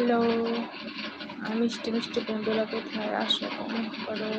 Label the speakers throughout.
Speaker 1: Hello আমি মিষ্টি মিষ্টি বন্ধুরা কোথায়? আসো কমেন্ট করো।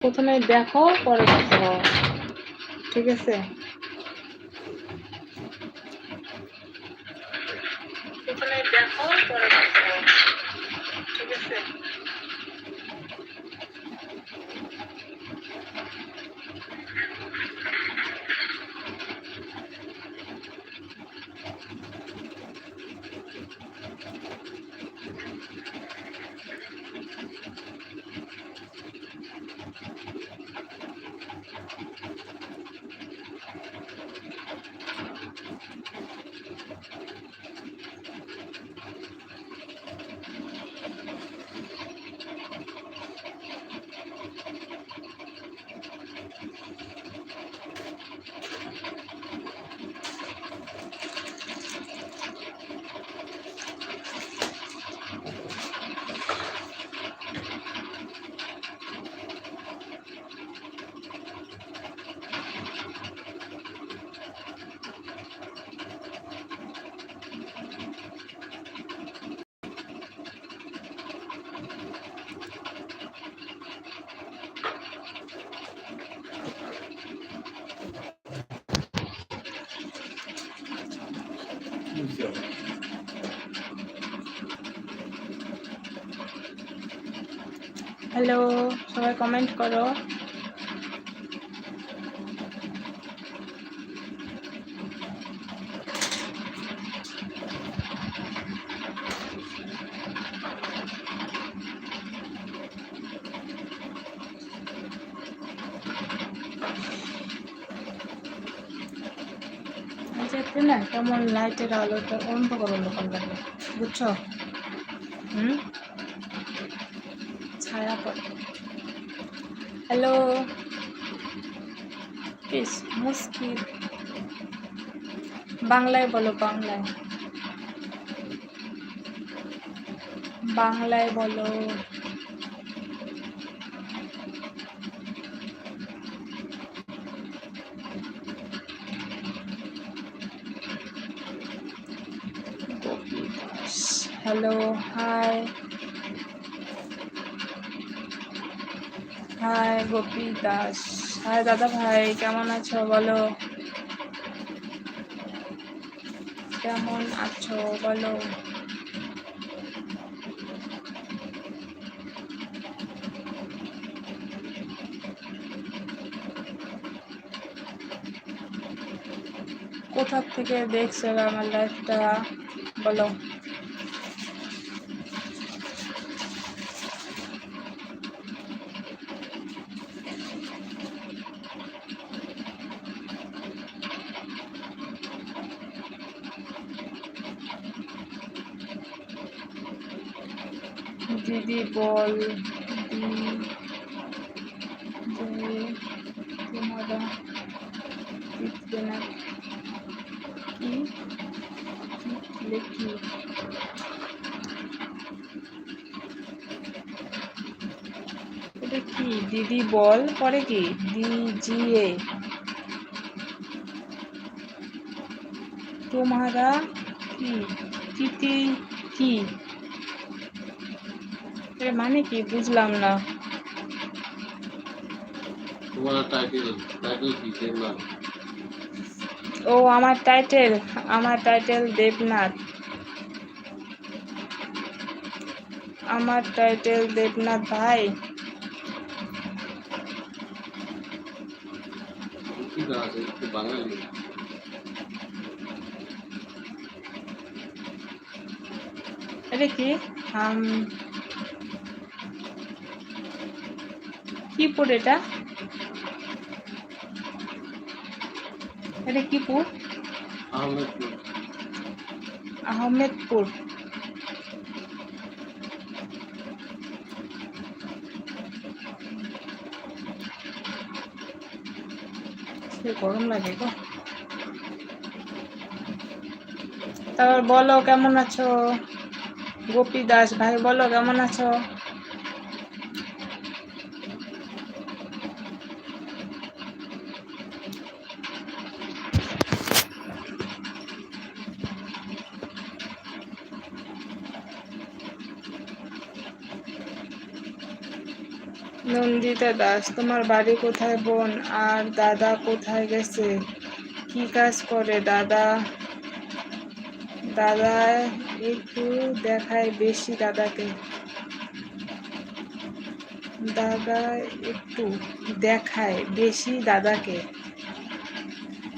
Speaker 1: প্রথমে দেখো পরে দেখো। ঠিক আছে? হ্যালো সবাই কমেন্ট করো যেতে না, কেমন লাইটের আলোটা অন্ধকার অন্ধকার লাগে, বুঝছ? হুম? ছায়া পড়ে। হ্যালো প্লিজ মুশকিল বাংলায় বলো, বাংলায়। বাংলায় বলো। Hello hi hi Gopi Das hi দাদা ভাই, কেমন আছো? বলো। কেমন আছো? বলো। কোথা থেকে দেখছ আমার লাইফটা বলো দিদি বল তোমরা না কি এটা কি দিদি বল পরে কি ডি জি এ তোমারা কি তিতি কি এর মানে কি? বুঝলাম না।
Speaker 2: তোমার টাইটেল টাইটেল কি? দেবনাথ।
Speaker 1: ও আমার টাইটেল আমার টাইটেল দেবনাথ। আমার টাইটেল দেবনাথ ভাই।
Speaker 2: বাঙালি
Speaker 1: এটা কি? আম, কি পুর এটা? এটা কি পুর?
Speaker 2: আহমেদপুর।
Speaker 1: আহমেদপুর। সে গরম লাগে গো। তারপর বলো কেমন আছো? গোপী দাস ভাই বলো কেমন আছো? নন্দিতা দাস, তোমার বাড়ি কোথায় বোন? আর দাদা কোথায় গেছে? কি কাজ করে? দাদা দাদা একটু দেখায় বেশি দাদাকে। দাদা একটু দেখায় বেশি দাদাকে।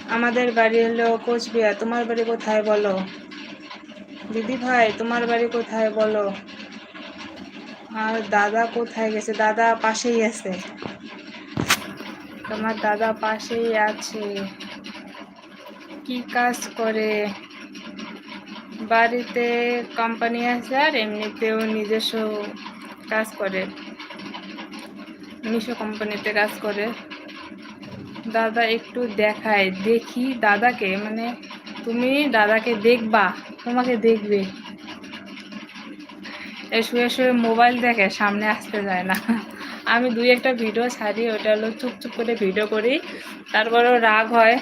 Speaker 1: আমাদের বাড়ি হলো কোচবিহার। তোমার বাড়ি কোথায় বলো? দিদি ভাই তোমার বাড়ি কোথায় বলো? আর দাদা কোথায় গেছে? দাদা পাশেই আছে। তোমার দাদা পাশেই আছে। কি কাজ করে? বাড়িতে কোম্পানি আছে আর এমনিতেও নিজস্ব কাজ করে। মিশো কোম্পানিতে কাজ করে। দাদা একটু দেখায়, দেখি দাদাকে। মানে তুমি দাদাকে দেখবা, তোমাকে দেখবে। শুয়ে শুয়ে মোবাইল দেখে সামনে আসতে যায় না। আমি দুই একটা ভিডিও ছাড়ি ওটা হলো চুপ চুপ করে ভিডিও করি। তারপরেও রাগ হয়।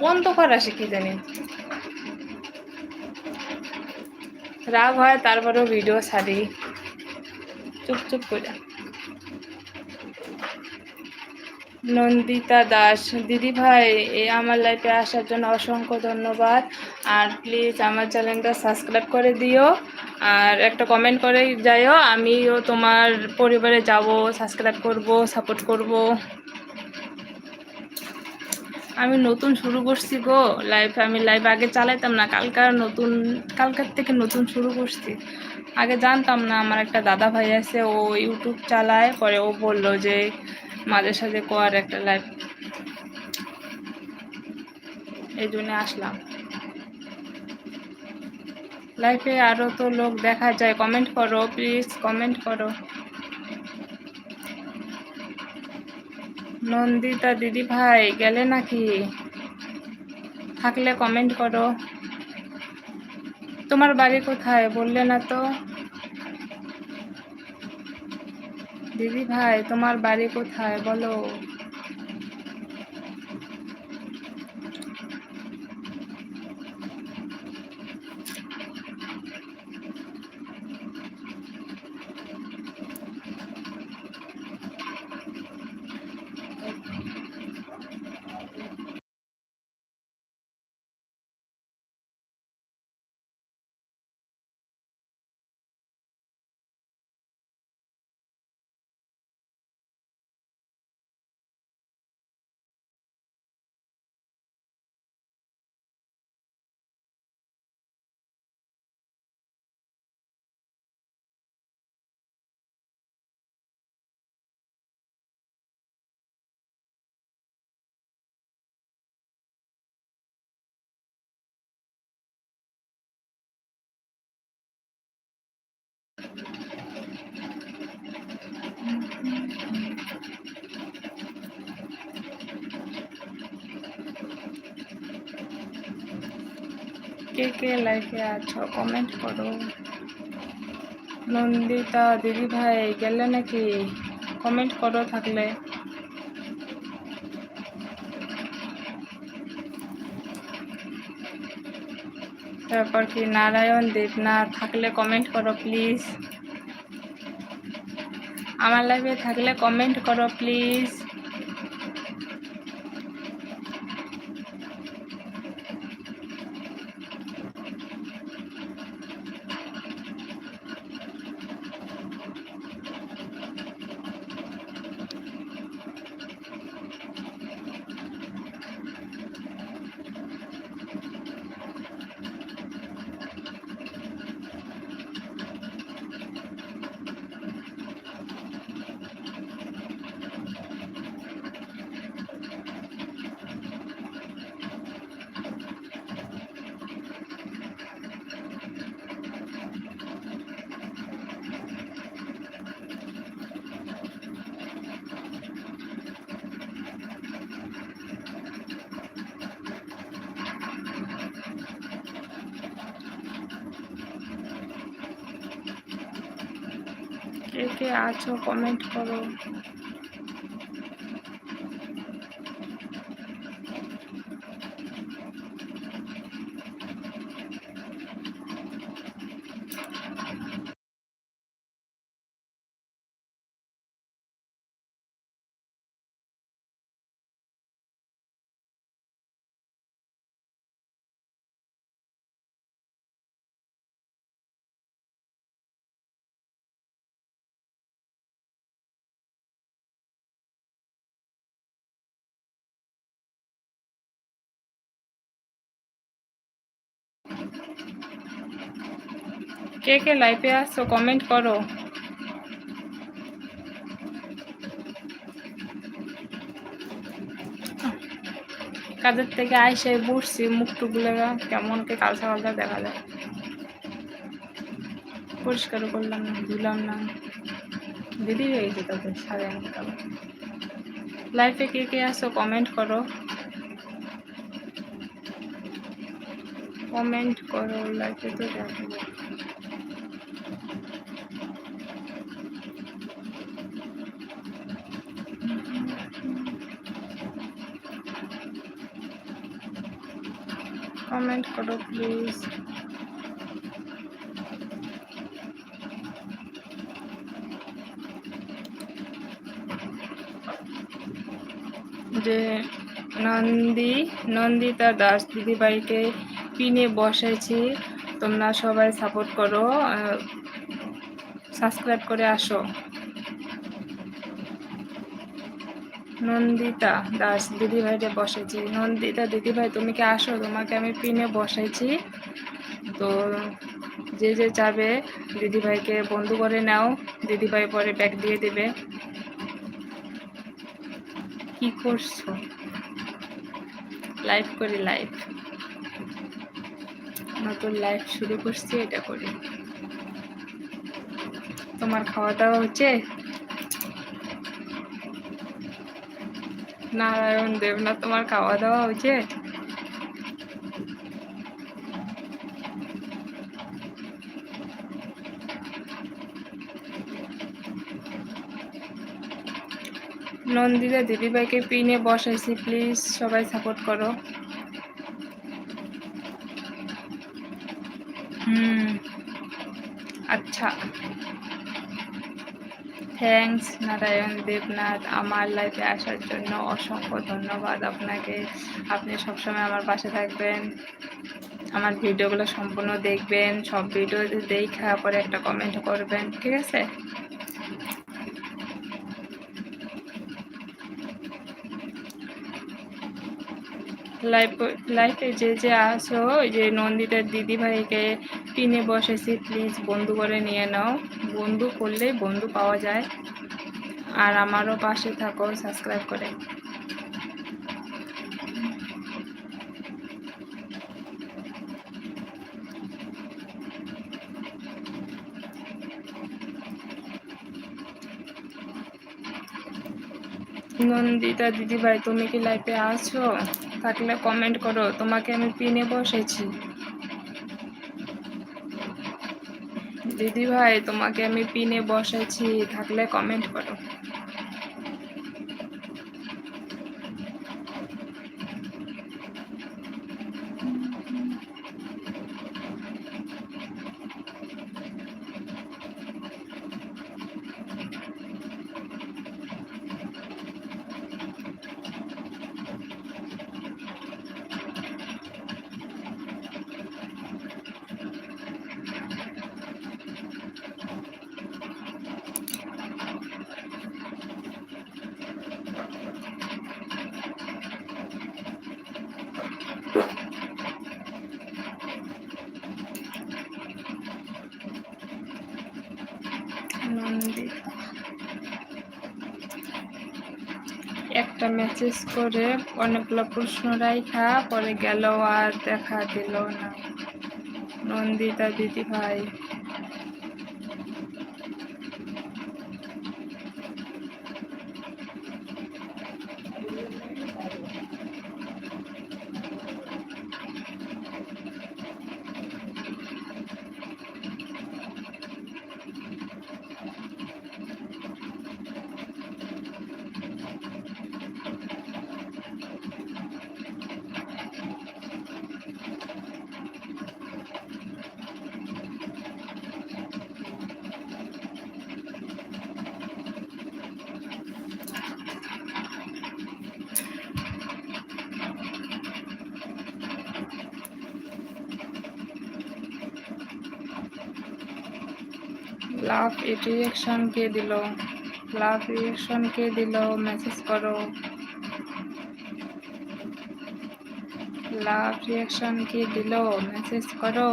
Speaker 1: কোন তো করা শিখি জানি। রাগ হয়, তারপরেও ভিডিও ছাড়ি। চুপচুপ চুপ করে। নন্দিতা দাস। দিদি ভাই এই আমার লাইফে আসার জন্য অসংখ্য ধন্যবাদ। আর প্লিজ আমার চ্যানেলটা সাবস্ক্রাইব করে দিও। আর একটা কমেন্ট করে যাইও, আমিও তোমার পরিবারে যাব সাবস্ক্রাইব করব সাপোর্ট করব। আমি নতুন শুরু করছি গো লাইফ আমি লাইভ আগে চালাইতাম না কালকার নতুন, কালকার থেকে নতুন শুরু করছি। আগে জানতাম না, আমার একটা দাদা ভাই আছে, ও ইউটিউব চালায়, পরে ও বলল যে মাঝে সাঝে কর একটা লাইভ এই জন্য আসলাম। লাইফে আরও তো লোক দেখা যায়। কমেন্ট করো প্লিজ কমেন্ট করো। নন্দিতা দিদি ভাই, গেলে নাকি? থাকলে কমেন্ট করো। তোমার বাড়ি কোথায়? বললে না তো। দিদি ভাই তোমার বাড়ি কোথায়? বলো। কে কে লাইফে আছো? কমেন্ট করো। নন্দিতা দিদি ভাই, গেলে নাকি? কমেন্ট করো থাকলে। তারপর কি নারায়ণ, দেবনাথ, থাকলে কমেন্ট করো প্লিজ আমার লাইফে থাকলে কমেন্ট করো প্লিজ কে আছো কমেন্ট করো। কে কে লাইভে আসছো কমেন্ট করো। কাজের থেকে আইসে বসছি মুখ টুকগুলো কেমন কে কালসা কালসা দেখা যায়। পরিষ্কার করলাম না, ধুলাম না। দিদি হয়ে তাদের সাড়ে লাইফে কে কে আসো কমেন্ট করো। কমেন্ট করো লাইফে তো দেখো কমেন্ট করো প্লিজ যে নন্দী নন্দিতা দাস দিদিভাইকে পিনে বসাইছি তোমরা সবাই সাপোর্ট করো সাবস্ক্রাইব করে আসো। নন্দিতা দাস দিদিভাইকে বসেছি। নন্দিতা, দিদিভাই, তুমি কি আসো? তোমাকে আমি পিনে বসাইছি তো যে যে যাবে, দিদিভাইকে বন্ধু করে নাও। দিদিভাই পরে ব্যাগ দিয়ে দেবে। কি করছ? লাইভ করি লাইভ নতুন লাইভ শুরু করছি, এটা করি। তোমার খাওয়া দাওয়া হচ্ছে? নারায়ণ দেবনাথ তোমার খাওয়া দাওয়া হয়েছে নন্দিতা দিদিভাইকে পিনে বসাইছি প্লিজ সবাই সাপোর্ট করো। হুম। আচ্ছা। থ্যাংকস নারায়ণ দেবনাথ আমার লাইফে আসার জন্য অসংখ্য ধন্যবাদ আপনাকে। আপনি সবসময় আমার পাশে থাকবেন। আমার ভিডিওগুলো সম্পূর্ণ দেখবেন। সব ভিডিও দেখা পরে একটা কমেন্ট করবেন, ঠিক আছে? লাইফ লাইফে যে যে আসো ওই যে নন্দিতার দিদি পিনে বসেছি প্লিজ বন্ধু করে নিয়ে নাও। বন্ধু করলেই বন্ধু পাওয়া যায়। আর আমারও পাশে থাকো সাবস্ক্রাইব করে। নন্দিতা দিদি ভাই তুমি কি লাইফে আছো? থাকলে কমেন্ট করো। তোমাকে আমি পিনে বসেছি। দিদি ভাই তোমাকে আমি পিনে বসেছি থাকলে কমেন্ট করো নন্দিতা একটা মেসেজ করে অনেকগুলো প্রশ্ন রাইখা, পরে গেল আর দেখা দিল না। নন্দিতা দিদি ভাই লাভ রিয়েকশন দিল? লাভ রিয়েকশন কে দিল? মেসেজ করো। লাভ রিয়েকশন কে দিল? মেসেজ করো।